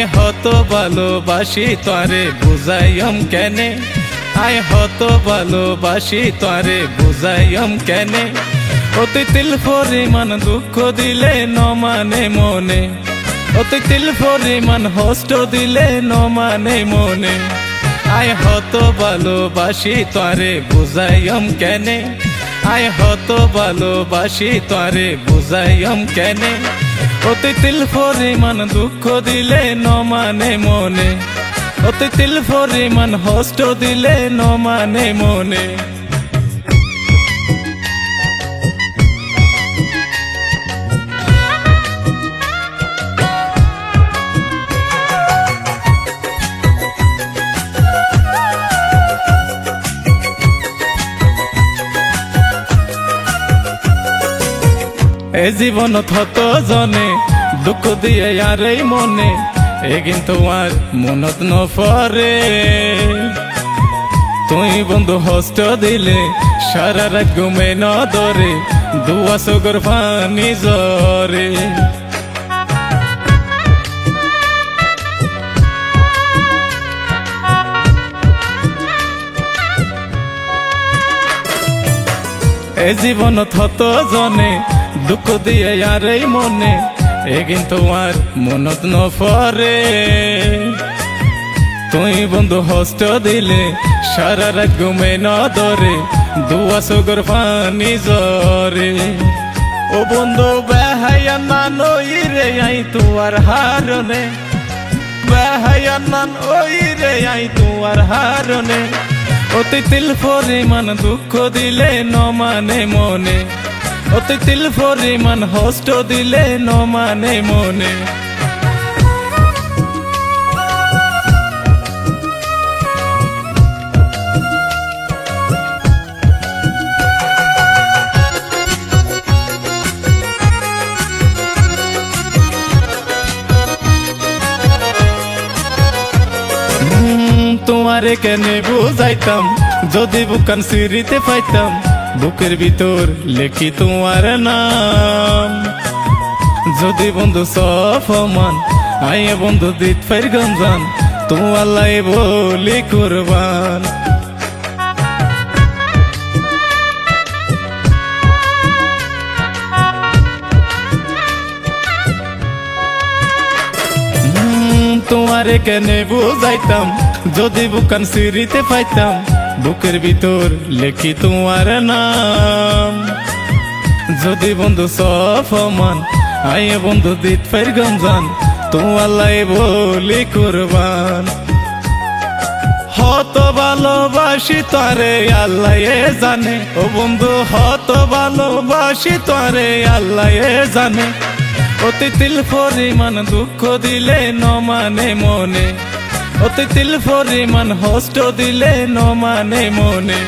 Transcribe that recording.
আয় হত ভালোবাসি তরে বুঝাইম কেনে? আয় হত ভালোবাসি তরে বুঝাইম কেনে? অতি তিল পরিমাণ দুঃখ দিলে ন মানে অতি তিল পরিমাণ হষ্ট দিলে ন মানে মনে। আয় হত ভালোবাসি তরে বুঝাইম কেনে? আয় হত ভালোবাসি তরে বুঝাইম কেনে? অতি তিল পরিমাণ দুঃখ দিলে ন মানে অতি তিল পরিমাণ হষ্ট দিলে ন মানে। এ জীবন থত জনে, দুঃখ দিয়ে আর এই মনে, এ কিন্তু আর মনত নফরে। তুই বন্ধু হস্ত দিলে, সারা রাত ঘুমে দরে দুয়া সগর ফানি জরে। এ জীবন থত জনে দুঃখ দিয়ে আর এই মনে, এ কিন্তু আর মনত নফরে। তুই বন্ধু হস্ত দিলে, সারা রাত ঘুমে ন দরে দুয়া সগর পানি জরে ও বন্ধু বেহাইয়া না নই রে আই তুয়ার হারনে বেহাইয়া না ওই রে আই তুয়ার হারনে অতি তিল পরিমাণ দুঃখ দিলে ন মানে মনে। অতি তিল পরিমাণ হষ্ট দিলে ন মানে মনে। তোমারে কেনে বুঝাইতাম, যদি বুকান সিঁড়িতে পাইতাম। বুকের ভিতর লেখি তোমার নাম। যদি বন্ধু সফমান আইয়ে বন্ধু দিত ফাইর গঞ্জান তোমার লাই বলি কুরবান। তোমারে কেনে বুঝাইতাম, যদি বুকান সিঁড়িতে পাইতাম। বুকের ভিতর লেখি তোমার নাম। যদি বন্ধু সফমান আইয়ে বন্ধু দিত ফের গঞ্জান তোমার লাই বলি কুরবান। হত ভালোবাসি তারে আল্লাহ জানে, ও বন্ধু হত ভালোবাসি তারে আল্লাহ জানে। অতি তিল পরিমাণ দুঃখ দিলে ন মানে মনে। অতি তিল পরিমাণ হস্ত দিলে ন মানে মনে।